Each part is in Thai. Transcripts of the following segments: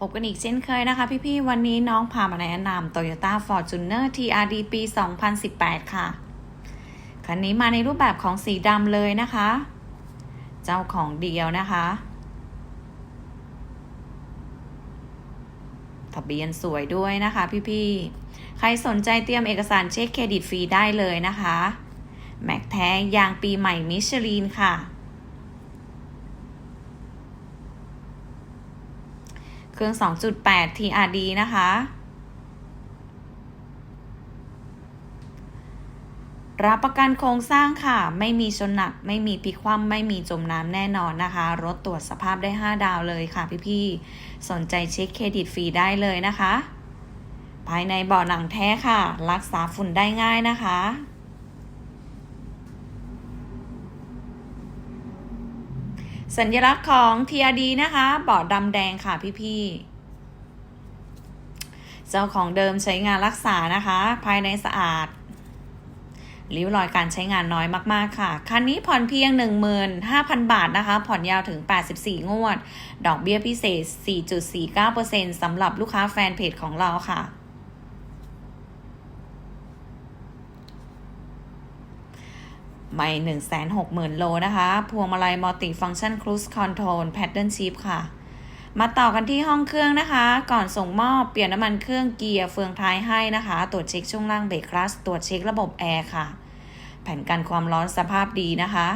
พบกันอีกเช่นเคยนะคะพี่ๆ วันนี้น้องพามาแนะนำ Toyota Fortuner TRD ปี 2018 ค่ะ คันนี้มาในรูปแบบของสีดำเลยนะคะ เจ้าของเดียวนะคะ ทะเบียนสวยด้วยนะคะพี่ๆ ใครสนใจเตรียมเอกสารเช็คเครดิตฟรีได้เลยนะคะ แม็กแท้ยางปีใหม่มิชลินค่ะ เครื่อง 2.8 TRD นะคะ รับประกันโครงสร้างค่ะ ไม่มีชนหนัก ไม่มีพิคว่ำไม่มีจมน้ำแน่นอนนะคะ รถตรวจสภาพได้ 5 ดาวเลยค่ะพี่ๆ สนใจเช็คเครดิตฟรีได้เลยนะคะ ภายในเบาะหนังแท้ค่ะ รักษาฝุ่นได้ง่ายนะคะ สัญลักษณ์ของ TRD นะคะเบาะดำแดงค่ะพี่ๆ เจ้าของเดิมใช้งานรักษานะคะ ภายในสะอาดริ้วรอยการใช้งานน้อยมากๆค่ะ คันนี้ผ่อนเพียง 15,000 บาทนะคะ ผ่อนยาวถึง 84 งวด ดอกเบี้ยพิเศษ 4.49%สำหรับลูกค้าแฟนเพจของเราค่ะ ไม่1 6 0 0 0 0 โลนะคะ พวงมาลัยมัลติฟังชันครู e คอนโทรลแพดเดิลชิพค่ะ มาต่อกันที่ห้องเครื่องนะคะ ก่อนส่งมอบเปลี่ยนน้ำมันเครื่องเกียร์เฟืองท้ายให้นะคะ ตรวจเช็คช่วงล่างเบรกคลัสตรวจเช็คระบบแอร์ค่ะ แผ่นกันความร้อนสภาพดีนะคะ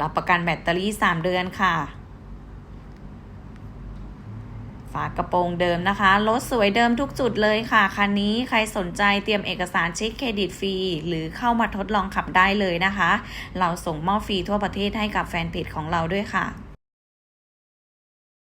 รับประกันแบตเตอรี่ 3 เดือนค่ะ ฝากระโปรงเดิมนะคะรถสวยเดิมทุกจุดเลยค่ะ คันนี้ใครสนใจเตรียมเอกสารเช็คเครดิตฟรี หรือเข้ามาทดลองขับได้เลยนะคะ เราส่งมอบฟรีทั่วประเทศให้กับแฟนเพจของเราด้วยค่ะ